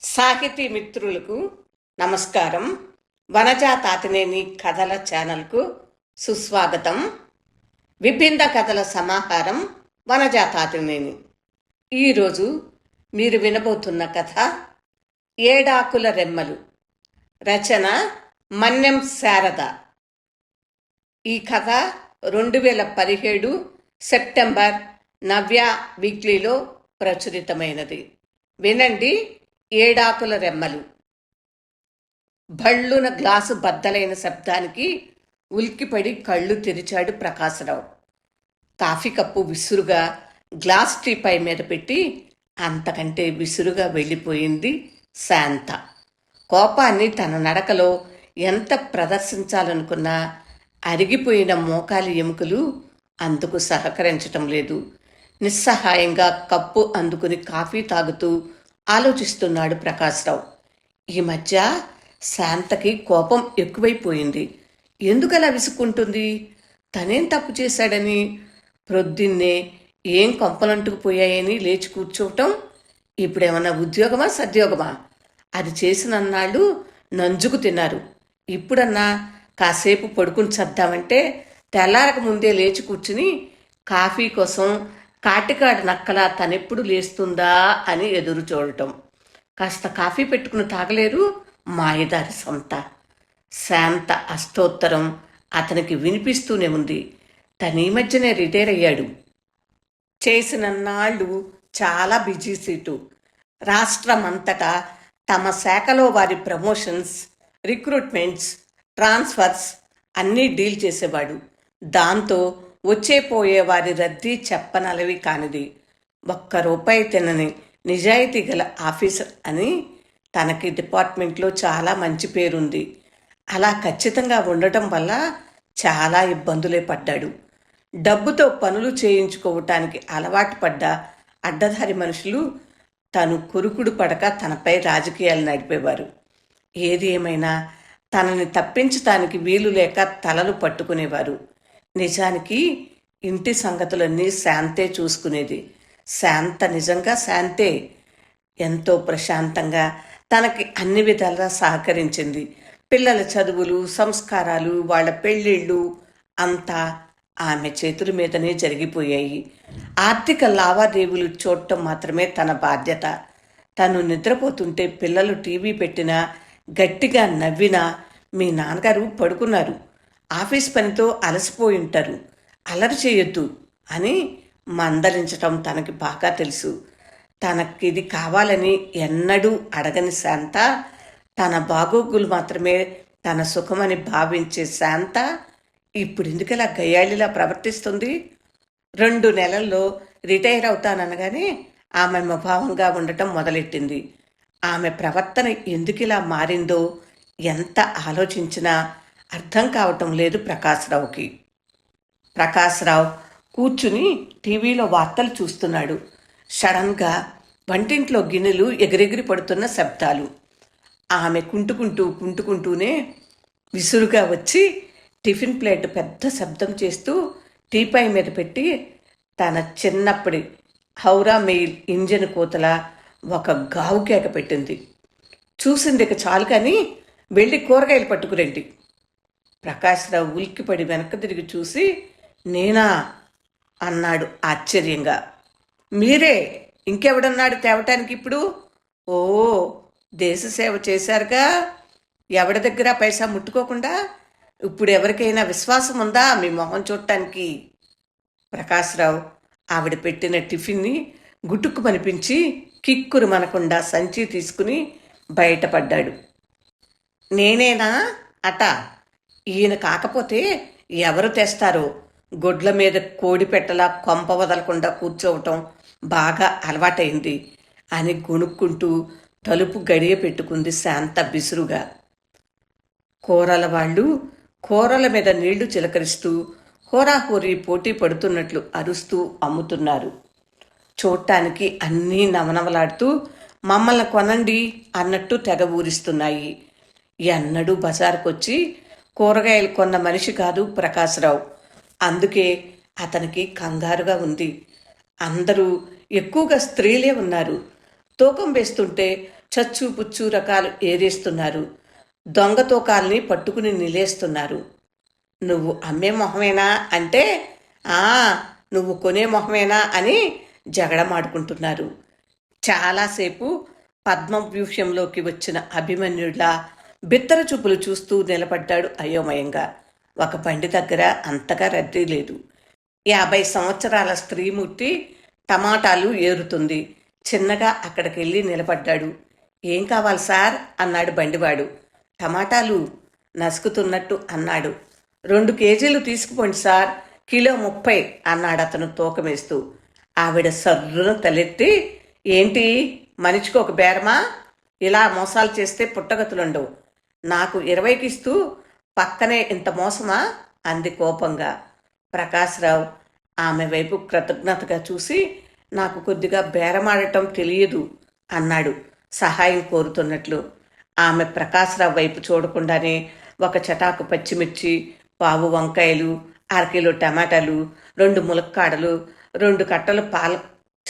సాహితీ మిత్రులకు నమస్కారం. వనజా తాతినేని కథల ఛానల్కు సుస్వాగతం. విభిన్న కథల సమాహారం వనజా తాతినేని ఈరోజు మీరు వినబోతున్న కథ ఏడాకుల రెమ్మలు. రచన మన్యం శారద. ఈ కథ రెండు వేల పదిహేడు సెప్టెంబర్ నవ్య వీక్లీలో ప్రచురితమైనది. వినండి ఏడాకుల రెమ్మలు. భళ్ళున గ్లాసు బద్దలైన శబ్దానికి ఉలిక్కిపడి కళ్ళు తెరిచాడు ప్రకాశరావు. కాఫీ కప్పు విసురుగా గ్లాస్ టీపై మీద పెట్టి అంతకంటే విసురుగా వెళ్ళిపోయింది శాంత. కోపాన్ని తన నడకలో ఎంత ప్రదర్శించాలనుకున్నా అరిగిపోయిన మోకాలి ఎముకలు అందుకు సహకరించటం లేదు. నిస్సహాయంగా కప్పు అందుకుని కాఫీ తాగుతూ ఆలోచిస్తున్నాడు ప్రకాశ్రావు. ఈ మధ్య శాంతకి కోపం ఎక్కువైపోయింది. ఎందుకలా విసుక్కుంటుంది? తనేం తప్పు చేశాడని? ప్రొద్దున్నే ఏం కొంపలంటుకుపోయాయని లేచి కూర్చోవటం? ఇప్పుడేమన్నా ఉద్యోగమా సద్యోగమా? అది చేసినన్నాళ్ళు నంజుకు తిన్నారు. ఇప్పుడన్నా కాసేపు పడుకుని చద్దామంటే తెల్లారక ముందే లేచి కూర్చుని కాఫీ కోసం కాటికాడు నక్కల తనెప్పుడు లేస్తుందా అని ఎదురు చూడటం. కాస్త కాఫీ పెట్టుకుని తాగలేరు మాయదారి సొంత. శాంత అష్టోత్తరం అతనికి వినిపిస్తూనే ఉంది. తన ఈ మధ్యనే రిటైర్ అయ్యాడు. చేసిన నాళ్ళు చాలా బిజీ సీటు. రాష్ట్రమంతటా తమ శాఖలో వారి ప్రమోషన్స్ రిక్రూట్మెంట్స్ ట్రాన్స్ఫర్స్ అన్నీ డీల్ చేసేవాడు. దాంతో వచ్చే పోయే వారి రద్దీ చెప్పనలవి కానిది. ఒక్క రూపాయి తినని నిజాయితీ గల ఆఫీసర్ అని తనకి డిపార్ట్మెంట్లో చాలా మంచి పేరుంది. అలా ఖచ్చితంగా ఉండటం వల్ల చాలా ఇబ్బందులే పడ్డాడు. డబ్బుతో పనులు చేయించుకోవటానికి అలవాటు పడ్డ అడ్డదారి మనుషులు తను కురుకుడు పడక తనపై రాజకీయాలు నడిపేవారు. ఏది ఏమైనా తనని తప్పించటానికి వీలు లేక తలలు పట్టుకునేవారు. నిజానికి ఇంటి సంగతులన్నీ శాంతే చూసుకునేది. శాంత నిజంగా శాంతే. ఎంతో ప్రశాంతంగా తనకి అన్ని విధాలుగా సహకరించింది. పిల్లల చదువులు సంస్కారాలు వాళ్ళ పెళ్ళిళ్ళు అంతా ఆమె చేతుల మీదనే జరిగిపోయాయి. ఆర్థిక లావాదేవీలు చూడటం మాత్రమే తన బాధ్యత. తను నిద్రపోతుంటే పిల్లలు టీవీ పెట్టినా గట్టిగా నవ్వినా మీ నాన్నగారు పడుకున్నారు. ఆఫీస్ పనితో అలసిపోయి ఉంటారు. అలరి చేయొద్దు అని మందలించటం తనకి బాగా తెలుసు. తనకిది కావాలని ఎన్నడూ అడగని శాంత తన బాగోగులు మాత్రమే తన సుఖమని భావించే శాంత ఇప్పుడు ఎందుకు ఇలా గయ్యాళిలా ప్రవర్తిస్తుంది? రెండు నెలల్లో రిటైర్ అవుతాననగానే ఆమె ముభావంగా ఉండటం మొదలెట్టింది. ఆమె ప్రవర్తన ఎందుకు ఇలా మారిందో ఎంత ఆలోచించినా అర్థం కావటం లేదు ప్రకాశ్రావుకి. ప్రకాశ్రావు కూర్చుని టీవీలో వార్తలు చూస్తున్నాడు. సడన్గా వంటింట్లో గిన్నెలు ఎగిరెగిరి పడుతున్న శబ్దాలు. ఆమె కుంటుకుంటూ కుంటుకుంటూనే విసురుగా వచ్చి టిఫిన్ ప్లేట్ పెద్ద శబ్దం చేస్తూ టీపై మీద పెట్టి తన చిన్నప్పటి హౌరా మెయిల్ ఇంజన్ కోతల ఒక గావు కేక పెట్టింది. చూసింది ఇక చాలు కానీ వెళ్ళి కూరగాయలు పట్టుకురండి. ప్రకాశ్రావు ఉలిక్కిపడి వెనక్కి తిరిగి చూసి నేనా? అన్నాడు ఆశ్చర్యంగా. మీరే ఇంకెవడన్నాడు తేవటానికి ఇప్పుడు? ఓ దేశ సేవ చేశారుగా. ఎవడి దగ్గర పైసా ముట్టుకోకుండా? ఇప్పుడు ఎవరికైనా విశ్వాసం ఉందా మీ మొహం చూడటానికి? ప్రకాశ్రావు ఆవిడ పెట్టిన టిఫిన్ని గుట్టుకు మనిపించి కిక్కురు మనకుండా సంచి తీసుకుని బయటపడ్డాడు. నేనేనా? అట. ఈయన కాకపోతే ఎవరు తెస్తారో? గొడ్ల మీద కోడి పెట్టలా కొంప వదలకుండా కూర్చోవటం బాగా అలవాటైంది అని గొణుక్కుంటూ తలుపు గడియ పెట్టుకుంది శాంత బిసురుగా. కూరల వాళ్ళు కూరల మీద నీళ్ళు చిలకరిస్తూ హోరాహోరీ పోటీ పడుతున్నట్లు అరుస్తూ అమ్ముతున్నారు. చూడటానికి అన్నీ నవనవలాడుతూ మమ్మల్ని కొనండి అన్నట్టు తెగ ఊరిస్తున్నాయి. ఎన్నడూ బజారుకొచ్చి కూరగాయలు కొన్న మనిషి కాదు ప్రకాశరావు. అందుకే అతనికి కంగారుగా ఉంది. అందరూ ఎక్కువగా స్త్రీలే ఉన్నారు. తూకం వేస్తుంటే చచ్చు పుచ్చు రకాలు ఏరేస్తున్నారు. దొంగ తూకాల్ని పట్టుకుని నిలేస్తున్నారు. నువ్వు అమ్మే మొహమేనా అంటే ఆ నువ్వు కొనే మొహమేనా అని జగడమాడుకుంటున్నారు. చాలాసేపు పద్మవ్యూహ్యంలోకి వచ్చిన అభిమన్యుడిలా బిత్తర చూపులు చూస్తూ నిలబడ్డాడు అయోమయంగా. ఒక బండి దగ్గర అంతగా రద్దీ లేదు. యాభై సంవత్సరాల స్త్రీమూర్తి టమాటాలు ఏరుతుంది. చిన్నగా అక్కడికి వెళ్ళి నిలబడ్డాడు. ఏం కావాలి సార్? అన్నాడు బండివాడు. టమాటాలు నసుకుతున్నట్టు అన్నాడు. రెండు కేజీలు తీసుకుపోండి సార్. కిలో ముప్పై అన్నాడు అతను తూకమేస్తూ. ఆవిడ సర్రును తలెత్తి ఏంటి? మనిషికి ఒక బేరమా? ఇలా మోసాలు చేస్తే పుట్టగతులుండవు. నాకు ఇరవైకిస్తూ పక్కనే ఇంత మోసమా? అంది కోపంగా. ప్రకాశ్రావు ఆమె వైపు కృతజ్ఞతగా చూసి నాకు కొద్దిగా బేరమాడటం తెలియదు అన్నాడు సహాయం కోరుతున్నట్లు. ఆమె ప్రకాశ్రావు వైపు చూడకుండానే ఒక చటాకు పచ్చిమిర్చి పావు వంకాయలు అరకిలో టమాటాలు రెండు ములక్కాడలు రెండు కట్టలు పాల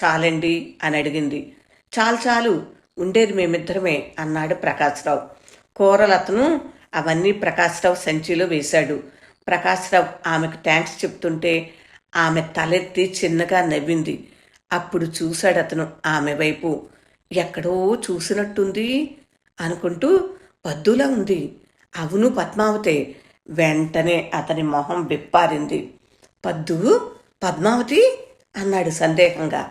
చాలండి అని అడిగింది. చాలు చాలు ఉండేది మేమిద్దరమే అన్నాడు ప్రకాశ్రావు. కూరలతను అవన్నీ ప్రకాశ్రావు సంచిలో వేశాడు. ప్రకాశ్రావు ఆమెకు థ్యాంక్స్ చెప్తుంటే ఆమె తలెత్తి చిన్నగా నవ్వింది. అప్పుడు చూశాడు అతను ఆమె వైపు. ఎక్కడో చూసినట్టుంది అనుకుంటూ పద్దులా ఉంది. అవును పద్మావతే! వెంటనే అతని మొహం బిప్పారింది పద్దు పద్మావతి! అన్నాడు సందేహంగా.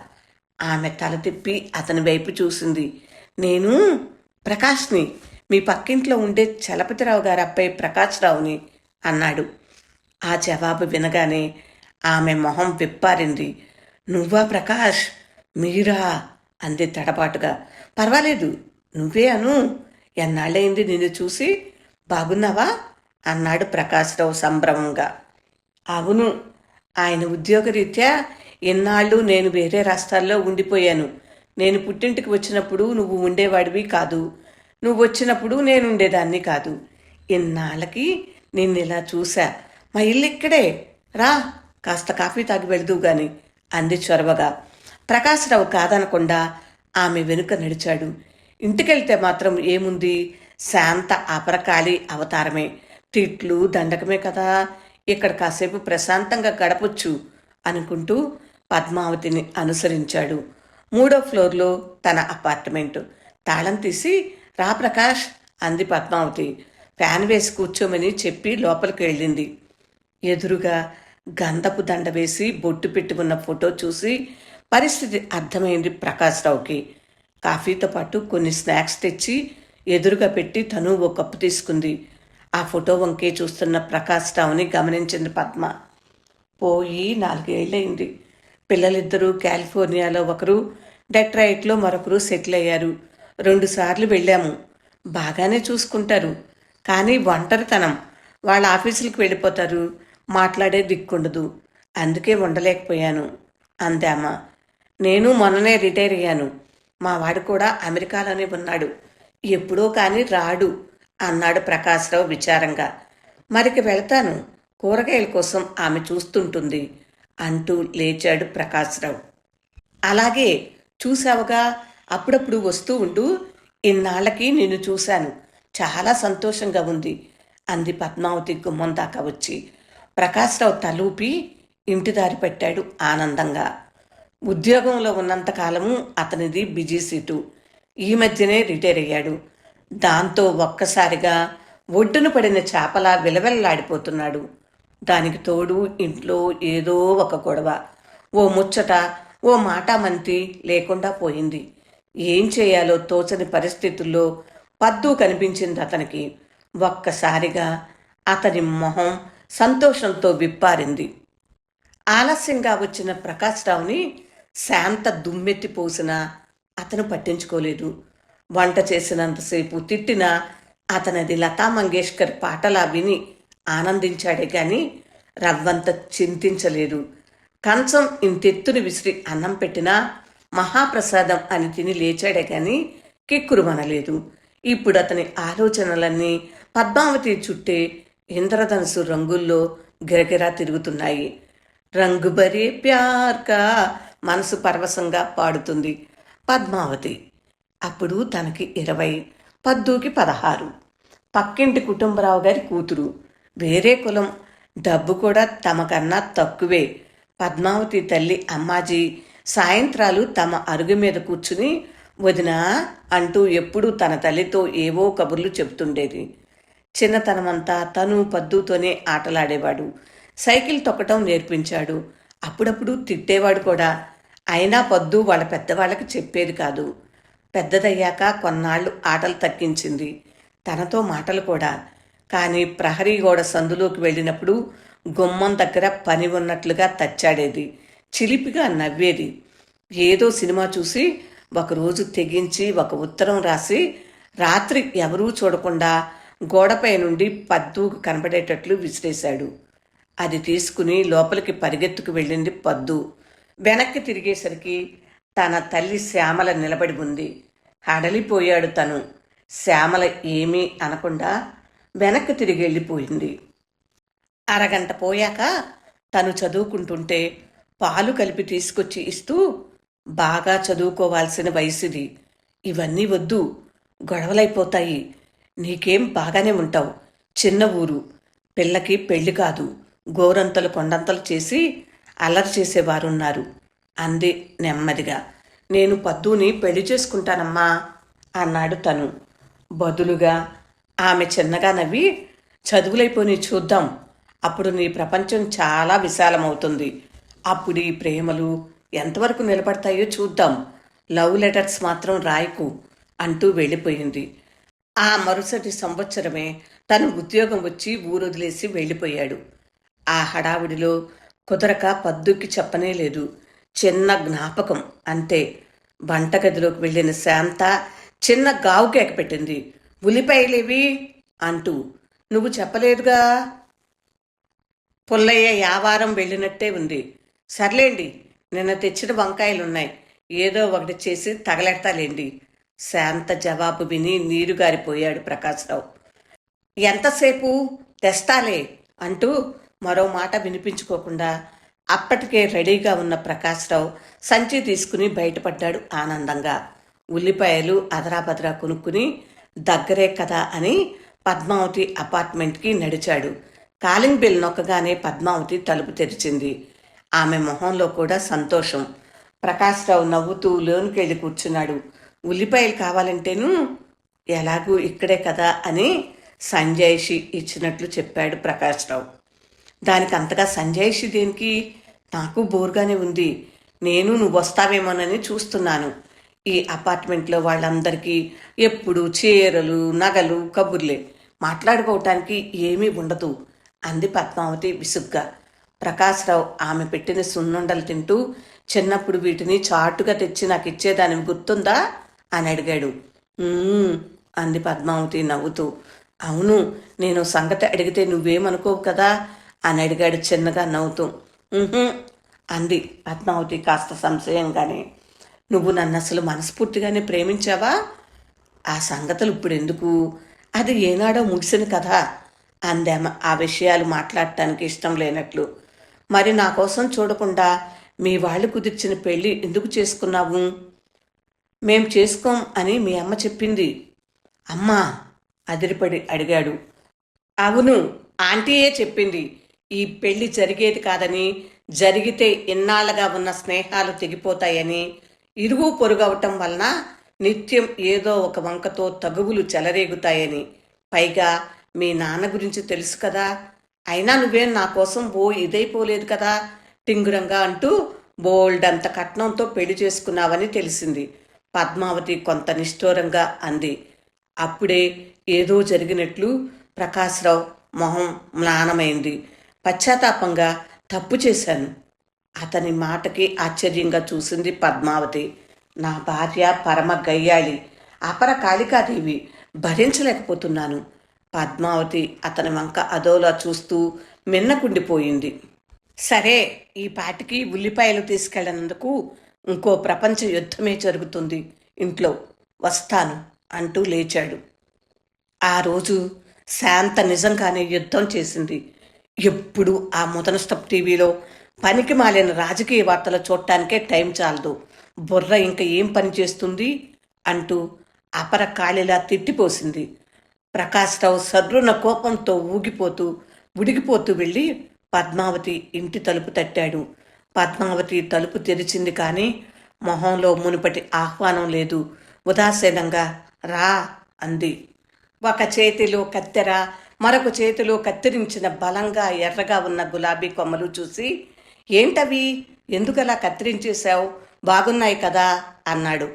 ఆమె తల తిప్పి అతని వైపు చూసింది. నేను ప్రకాష్ని మీ పక్కింట్లో ఉండే చలపతిరావు గారి అబ్బాయి ప్రకాశ్రావుని అన్నాడు. ఆ జవాబు వినగానే ఆమె మొహం విప్పారింది. నువ్వా ప్రకాష్? మీరా? అంది తడబాటుగా. పర్వాలేదు నువ్వే అను. ఎన్నాళ్ళయింది నిన్ను చూసి? బాగున్నావా? అన్నాడు ప్రకాశ్రావు సంభ్రమంగా. అవును ఆయన ఉద్యోగరీత్యా ఎన్నాళ్ళు నేను వేరే రాష్ట్రాల్లో ఉండిపోయాను. నేను పుట్టింటికి వచ్చినప్పుడు నువ్వు ఉండేవాడివి కాదు. నువ్వు వచ్చినప్పుడు నేను ఉండేదాన్ని కాదు. ఇన్నాళ్ళకి నిన్ను ఇలా చూశా. మా ఇల్లు ఇక్కడే రా కాస్త కాఫీ తాగి వెళ్దూ గాని అంది చొరవగా. ప్రకాశరావు కాదనకుండా ఆమె వెనుక నడిచాడు. ఇంటికెళ్తే మాత్రం ఏముంది? శాంత అపరకాలి అవతారమే. తిట్లు దండకమే కదా. ఇక్కడ కాసేపు ప్రశాంతంగా గడపొచ్చు అనుకుంటూ పద్మావతిని అనుసరించాడు. మూడో ఫ్లోర్లో తన అపార్ట్మెంటు. తాళం తీసి రా ప్రకాష్ అంది పద్మావతి. ఫ్యాన్ వేసి కూర్చోమని చెప్పి లోపలికి వెళ్ళింది. ఎదురుగా గంధపు దండ వేసి బొట్టు పెట్టుకున్న ఫోటో చూసి పరిస్థితి అర్థమైంది ప్రకాశ్రావుకి కాఫీతో పాటు కొన్ని స్నాక్స్ తెచ్చి ఎదురుగా పెట్టి తను ఓ కప్పు తీసుకుంది. ఆ ఫోటో వంకే చూస్తున్న ప్రకాశ్రావుని గమనించింది పద్మ. పోయి నాలుగేళ్ళయింది. పిల్లలిద్దరూ కాలిఫోర్నియాలో ఒకరు డెట్రాయిట్లో మరొకరు సెటిల్ అయ్యారు. రెండుసార్లు వెళ్ళాము. బాగానే చూసుకుంటారు. కానీ ఒంటరితనం. వాళ్ళ ఆఫీసులకు వెళ్ళిపోతారు. మాట్లాడే దిక్కుండదు. అందుకే ఉండలేకపోయాను. అందామా నేను మొన్ననే రిటైర్ అయ్యాను. మా వాడు కూడా అమెరికాలోనే ఉన్నాడు. ఎప్పుడో కానీ రాడు అన్నాడు ప్రకాశ్రావు విచారంగా. మరికి వెళ్తాను. కూరగాయల కోసం ఆమె చూస్తుంటుంది అంటూ లేచాడు ప్రకాశ్రావు. అలాగే చూసావుగా అప్పుడప్పుడు వస్తూ ఉండు ఇన్నాళ్ళకి నిన్ను చూశాను. చాలా సంతోషంగా ఉంది. అంది పద్మావతి గుమ్మం దాకా వచ్చి. ప్రకాశ్రావు తలూపి ఇంటి దారి పెట్టాడు ఆనందంగా. ఉద్యోగంలో ఉన్నంతకాలము అతనిది బిజీ సీటు. ఈ మధ్యనే రిటైర్ అయ్యాడు. దాంతో ఒక్కసారిగా ఒడ్డున పడిన చేపలా విలవెల్లాడిపోతున్నాడు. దానికి తోడు ఇంట్లో ఏదో ఒక గొడవ. ఓ ముచ్చట ఓ మాటామంతి లేకుండా పోయింది. ఏం చేయాలో తోచని పరిస్థితుల్లో పద్దు కనిపించింది అతనికి. ఒక్కసారిగా అతని మొహం సంతోషంతో విప్పారింది. ఆలస్యంగా వచ్చిన ప్రకాశ్రావుని శాంత దుమ్మెత్తి పోసిన అతను పట్టించుకోలేదు. వంట చేసినంతసేపు తిట్టినా అతనది లతా మంగేష్కర్ పాటలా విని ఆనందించాడే కానీ రవ్వంత చింతించలేదు. కంచం ఇంతెత్తుని విసిరి అన్నం పెట్టినా మహాప్రసాదం అని తిని లేచాడే గాని కిక్కురుమనలేదు ఇప్పుడు అతని ఆలోచనలన్నీ పద్మావతి చుట్టే ఇంద్రధనుసు రంగుల్లో గిరగిరా తిరుగుతున్నాయి. రంగు బరే ప్యార్కా మనసు పరవశంగా పాడుతుంది పద్మావతి. అప్పుడు తనకి ఇరవై పద్దుకి పదహారు. పక్కింటి కుటుంబరావు గారి కూతురు. వేరే కులం. డబ్బు కూడా తమకన్నా తక్కువే. పద్మావతి తల్లి అమ్మాజీ సాయంత్రాలు తమ అరుగు మీద కూర్చుని వదినా అంటూ ఎప్పుడూ తన తల్లితో ఏవో కబుర్లు చెబుతుండేది. చిన్నతనమంతా తను పద్దుతోనే ఆటలాడేవాడు. సైకిల్ తొక్కటం నేర్పించాడు. అప్పుడప్పుడు తిట్టేవాడు కూడా. అయినా పద్దు వాళ్ళ పెద్దవాళ్ళకి చెప్పేది కాదు. పెద్దదయ్యాక కొన్నాళ్ళు ఆటలు తగ్గించింది. తనతో మాటలు కూడా. కానీ ప్రహరీ గోడ సందులోకి వెళ్ళినప్పుడు గుమ్మం దగ్గర పని ఉన్నట్లుగా తచ్చాడేది. చిలిపిగా నవ్వేది. ఏదో సినిమా చూసి ఒకరోజు తెగించి ఒక ఉత్తరం రాసి రాత్రి ఎవరూ చూడకుండా గోడపై నుండి పద్దు కనబడేటట్లు విసిరేశాడు. అది తీసుకుని లోపలికి పరిగెత్తుకు వెళ్ళింది పద్దు. వెనక్కి తిరిగేసరికి తన తల్లి శ్యామల నిలబడి ఉంది. హడలిపోయాడు తను. శ్యామల ఏమీ అనకుండా వెనక్కి తిరిగి వెళ్ళిపోయింది. అరగంట పోయాక తను చదువుకుంటుంటే పాలు కలిపి తీసుకొచ్చి ఇస్తూ బాగా చదువుకోవాల్సిన వయసుది. ఇవన్నీ వద్దు. గొడవలైపోతాయి. నీకేం బాగానే ఉంటావు. చిన్న ఊరు. పిల్లకి పెళ్ళి కాదు. గోరంతలు కొండంతలు చేసి అల్లరి చేసేవారున్నారు. అంది నెమ్మదిగా. నేను పద్దుని పెళ్ళి చేసుకుంటానమ్మా అన్నాడు తను. బదులుగా ఆమె చిన్నగా నవ్వి చదువులైపోయి చూద్దాం. అప్పుడు నీ ప్రపంచం చాలా విశాలమవుతుంది. అప్పుడు ఈ ప్రేమలు ఎంతవరకు నిలబడతాయో చూద్దాం. లవ్ లెటర్స్ మాత్రం రాయకు అంటూ వెళ్ళిపోయింది. ఆ మరుసటి సంవత్సరమే తను ఉద్యోగం వచ్చి ఊరొదిలేసి వెళ్ళిపోయాడు. ఆ హడావిడిలో కుదరక పద్దుకి చెప్పనే లేదు. చిన్న జ్ఞాపకం అంతే. వంటగదిలోకి వెళ్ళిన శాంత చిన్న గావు కేక పెట్టింది. ఉల్లిపాయలేవి అంటూ నువ్వు చెప్పలేదుగా? పుల్లయ్య యావారం వెళ్ళినట్టే ఉంది. సర్లేండి నిన్న తెచ్చిన వంకాయలున్నాయి. ఏదో ఒకటి చేసి తగలెడతాలేండి. శాంత జవాబు విని నీరు గారిపోయాడు ప్రకాశ్రావు. ఎంతసేపు? తెస్తాలే అంటూ మరో మాట వినిపించుకోకుండా అప్పటికే రెడీగా ఉన్న ప్రకాశ్రావు సంచి తీసుకుని బయటపడ్డాడు ఆనందంగా. ఉల్లిపాయలు అదరాబదరా కొనుక్కుని దగ్గరే కదా అని పద్మావతి అపార్ట్మెంట్కి నడిచాడు. కాలింగ్ బెల్ నొక్కగానే పద్మావతి తలుపు తెరిచింది. ఆమె మొహంలో కూడా సంతోషం. ప్రకాశ్రావు నవ్వుతూ లోనికి వెళ్ళి కూర్చున్నాడు. ఉల్లిపాయలు కావాలంటేను ఎలాగూ ఇక్కడే కదా అని సంజయ్షి ఇచ్చినట్లు చెప్పాడు ప్రకాశ్రావు. దానికి అంతగా సంజయ్షి దేనికి? నాకు బోర్గానే ఉంది. నేను నువ్వు వస్తావేమోనని చూస్తున్నాను. ఈ అపార్ట్మెంట్లో వాళ్ళందరికీ ఎప్పుడు చీరలు నగలు కబుర్లే. మాట్లాడుకోవటానికి ఏమీ ఉండదు. అంది పద్మావతి విసుగ్గా. ప్రకాశ్రావు ఆమె పెట్టిన సున్నుండలు తింటూ చిన్నప్పుడు వీటిని చాటుగా తెచ్చి నాకు ఇచ్చేదాని గుర్తుందా? అని అడిగాడు. అంది పద్మావతి నవ్వుతూ. అవును నేను సంగతి అడిగితే నువ్వేమనుకోవు కదా? అని అడిగాడు చిన్నగా నవ్వుతూ. అంది పద్మావతి కాస్త సంశయంగానే. నువ్వు నన్ను అసలు మనస్ఫూర్తిగానే ప్రేమించావా? ఆ సంగతులు ఇప్పుడు ఎందుకు అది ఏనాడో ముగిసిన కదా అందామ ఆ విషయాలు మాట్లాడటానికి ఇష్టం లేనట్లు మరి నా కోసం చూడకుండా మీ వాళ్ళు కుదిర్చిన పెళ్ళి ఎందుకు చేసుకున్నావు? మేం చేసుకోం అని మీ అమ్మ చెప్పింది. అమ్మా అదిరిపడి అడిగాడు. అవును ఆంటీయే చెప్పింది. ఈ పెళ్ళి జరిగేది కాదని జరిగితే ఇన్నాళ్ళగా ఉన్న స్నేహాలు తెగిపోతాయని. ఇరుగు పొరుగవటం వలన నిత్యం ఏదో ఒక వంకతో తగువులు చెలరేగుతాయని. పైగా మీ నాన్న గురించి తెలుసు కదా అయినా నువ్వేం నా కోసం బో ఇదైపోలేదు కదా టింగురంగా అంటూ బోల్డ్ అంత కట్నంతో పెళ్ళి చేసుకున్నావని తెలిసింది. పద్మావతి కొంత నిష్ఠూరంగా అంది. అప్పుడే ఏదో జరిగినట్లు ప్రకాశ్రావు మొహం మ్లానమైంది. పశ్చాత్తాపంగా తప్పు చేశాను. అతని మాటకి ఆశ్చర్యంగా చూసింది పద్మావతి. నా భార్య పరమ గయ్యాలి అపర కాళికాదేవి భరించలేకపోతున్నాను. పద్మావతి అతని వంక అదోలా చూస్తూ మిన్నకుండిపోయింది. సరే ఈ పాటికి ఉల్లిపాయలు తీసుకెళ్ళనందుకు ఇంకో ప్రపంచ యుద్ధమే జరుగుతుంది. ఇంట్లో వస్తాను అంటూ లేచాడు. ఆ రోజు శాంత నిజంగానే యుద్ధం చేసింది. ఎప్పుడు ఆ ముదన టీవీలో పనికి మాలిన రాజకీయ వార్తలు చూడటానికే టైం చాలదు. బుర్ర ఇంకా ఏం పని చేస్తుంది అంటూ అపర కాళిలా తిట్టిపోసింది. ప్రకాశ్రావు సర్రున కోపంతో ఊగిపోతూ ఉడిగిపోతూ వెళ్ళి పద్మావతి ఇంటి తలుపు తట్టాడు. పద్మావతి తలుపు తెరిచింది కానీ మొహంలో మునుపటి ఆహ్వానం లేదు. ఉదాసీనంగా రా అంది. ఒక చేతిలో కత్తెర మరొక చేతిలో కత్తిరించిన బలంగా ఎర్రగా ఉన్న గులాబీ కొమ్మలు చూసి ఏంటవి? ఎందుకలా కత్తిరించేశావు? బాగున్నాయి కదా అన్నాడు.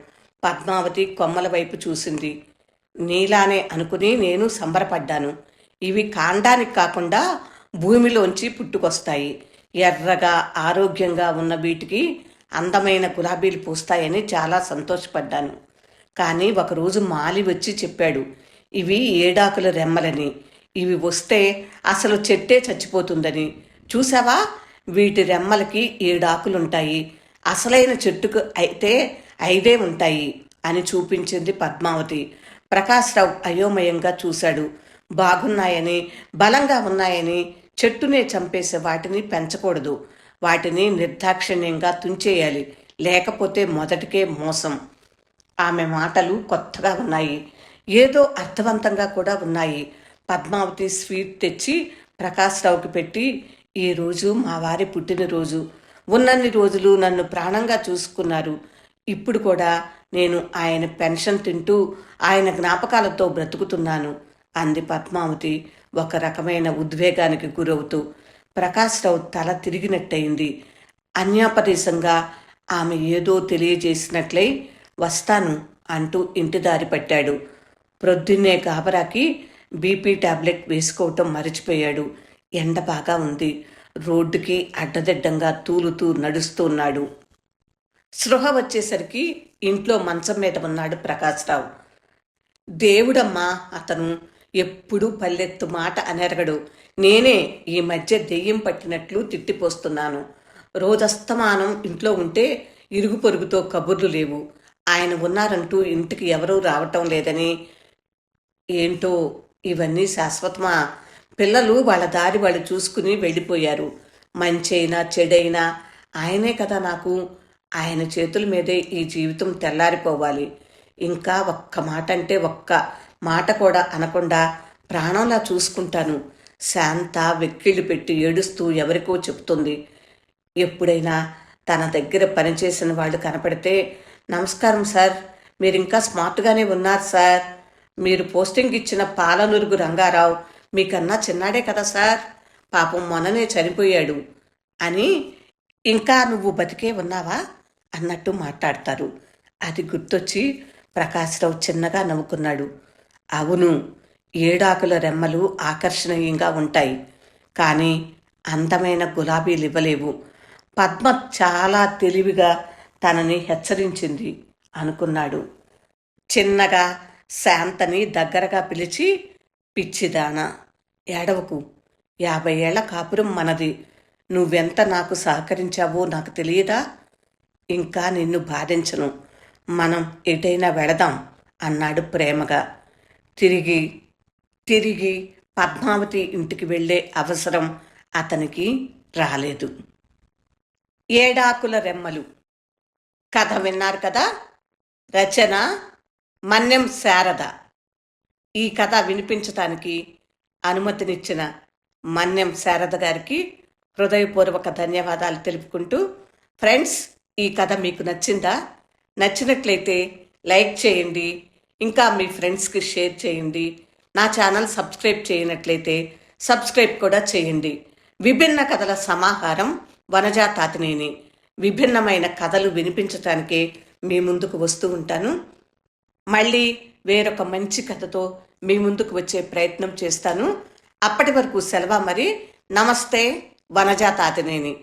పద్మావతి కొమ్మల వైపు చూసింది. నీలానే అనుకుని నేను సంబరపడ్డాను. ఇవి కాండానికి కాకుండా భూమిలోంచి పుట్టుకొస్తాయి. ఎర్రగా ఆరోగ్యంగా ఉన్న వీటికి అందమైన గులాబీలు పూస్తాయని చాలా సంతోషపడ్డాను. కానీ ఒకరోజు మాలి వచ్చి చెప్పాడు ఇవి ఏడాకుల రెమ్మలని. ఇవి వస్తే అసలు చెట్టే చచ్చిపోతుందని. చూసావా? వీటి రెమ్మలకి ఏడాకులుంటాయి. అసలైన చెట్టుకు అయితే ఐదే ఉంటాయి అని చూపించింది పద్మావతి. ప్రకాశ్రావు అయోమయంగా చూశాడు. బాగున్నాయని బలంగా ఉన్నాయని చెట్టునే చంపేసే వాటిని పెంచకూడదు. వాటిని నిర్దాక్షిణ్యంగా తుంచేయాలి. లేకపోతే మొదటికే మోసం. ఆమె మాటలు కొత్తగా ఉన్నాయి. ఏదో అర్థవంతంగా కూడా ఉన్నాయి. పద్మావతి స్వీట్ తెచ్చి ప్రకాశ్రావుకి పెట్టి ఈరోజు మా వారి పుట్టినరోజు. ఉన్నన్ని రోజులు నన్ను ప్రాణంగా చూసుకున్నారు. ఇప్పుడు కూడా నేను ఆయన పెన్షన్ తింటూ ఆయన జ్ఞాపకాలతో బ్రతుకుతున్నాను అంది పద్మావతి ఒక రకమైన ఉద్వేగానికి గురవుతూ. ప్రకాశ్రావు తల తిరిగినట్టయింది. అన్యాపదేశంగా ఆమె ఏదో తెలియజేసినట్లై వస్తాను అంటూ ఇంటి దారి పట్టాడు. ప్రొద్దున్నే గాబరాకి బీపీ టాబ్లెట్ వేసుకోవటం మరిచిపోయాడు. ఎండ బాగా ఉంది. రోడ్డుకి అడ్డదిడ్డంగా తూలుతూ నడుస్తున్నాడు స్పృహ వచ్చేసరికి ఇంట్లో మంచం మీద ఉన్నాడు ప్రకాశ్రావు. దేవుడమ్మా అతను ఎప్పుడూ పల్లెత్తు మాట అనెరగడు. నేనే ఈ మధ్య దెయ్యం పట్టినట్లు తిట్టిపోస్తున్నాను. రోజస్తమానం ఇంట్లో ఉంటే ఇరుగు పొరుగుతో కబుర్లు లేవు. ఆయన ఉన్నారంటూ ఇంటికి ఎవరూ రావటం లేదని. ఏంటో ఇవన్నీ శాశ్వతమా? పిల్లలు వాళ్ళ దారి వాళ్ళు చూసుకుని వెళ్ళిపోయారు. మంచైనా చెడైనా ఆయనే కదా నాకు. ఆయన చేతుల మీదే ఈ జీవితం తెల్లారిపోవాలి. ఇంకా ఒక్క మాట అంటే ఒక్క మాట కూడా అనకుండా ప్రాణంలా చూసుకుంటాను. శాంత వెక్కిళ్ళు పెట్టి ఏడుస్తూ ఎవరికో చెప్తుంది ఎప్పుడైనా తన దగ్గర పనిచేసిన వాళ్ళు కనపడితే నమస్కారం సార్ మీరు ఇంకా స్మార్ట్గానే ఉన్నారు సార్. మీరు పోస్టింగ్ ఇచ్చిన పాలనురుగు రంగారావు మీకన్నా చిన్నాడే కదా సార్. పాపం మొన్ననే చనిపోయాడు. అని ఇంకా నువ్వు బతికే ఉన్నావా? అన్నట్టు మాట్లాడతారు. అది గుర్తొచ్చి ప్రకాశ్రావు చిన్నగా నవ్వుకున్నాడు. అవును ఏడాకుల రెమ్మలు ఆకర్షణీయంగా ఉంటాయి. కానీ అందమైన గులాబీలు ఇవ్వలేవు. పద్మ చాలా తెలివిగా తనని హెచ్చరించింది అనుకున్నాడు. చిన్నగా శాంతని దగ్గరగా పిలిచి పిచ్చిదాన ఏడవకు. యాభై ఏళ్ళ కాపురం మనది. నువ్వెంత నాకు సహకరించావో నాకు తెలియదా? ఇంకా నిన్ను బాధించను. మనం ఎటైనా వెళదాం అన్నాడు ప్రేమగా. తిరిగి తిరిగి పద్మావతి ఇంటికి వెళ్ళే అవసరం అతనికి రాలేదు. ఏడాకుల రెమ్మలు. కథ విన్నారు కదా? రచన మన్యం శారద. ఈ కథ వినిపించటానికి అనుమతినిచ్చిన మన్యం శారద గారికి హృదయపూర్వక ధన్యవాదాలు తెలుపుకుంటూ ఫ్రెండ్స్ ఈ కథ మీకు నచ్చిందా? నచ్చినట్లయితే లైక్ చేయండి ఇంకా మీ ఫ్రెండ్స్కి షేర్ చేయండి నా ఛానల్ సబ్స్క్రైబ్ చేయనట్లయితే సబ్స్క్రైబ్ కూడా చేయండి. విభిన్న కథల సమాహారం వనజా తాతినేని. విభిన్నమైన కథలు వినిపించటానికే మీ ముందుకు వస్తూ ఉంటాను. మళ్ళీ వేరొక మంచి కథతో మీ ముందుకు వచ్చే ప్రయత్నం చేస్తాను. అప్పటి వరకు సెలవు మరి. నమస్తే వనజా తాతినేని.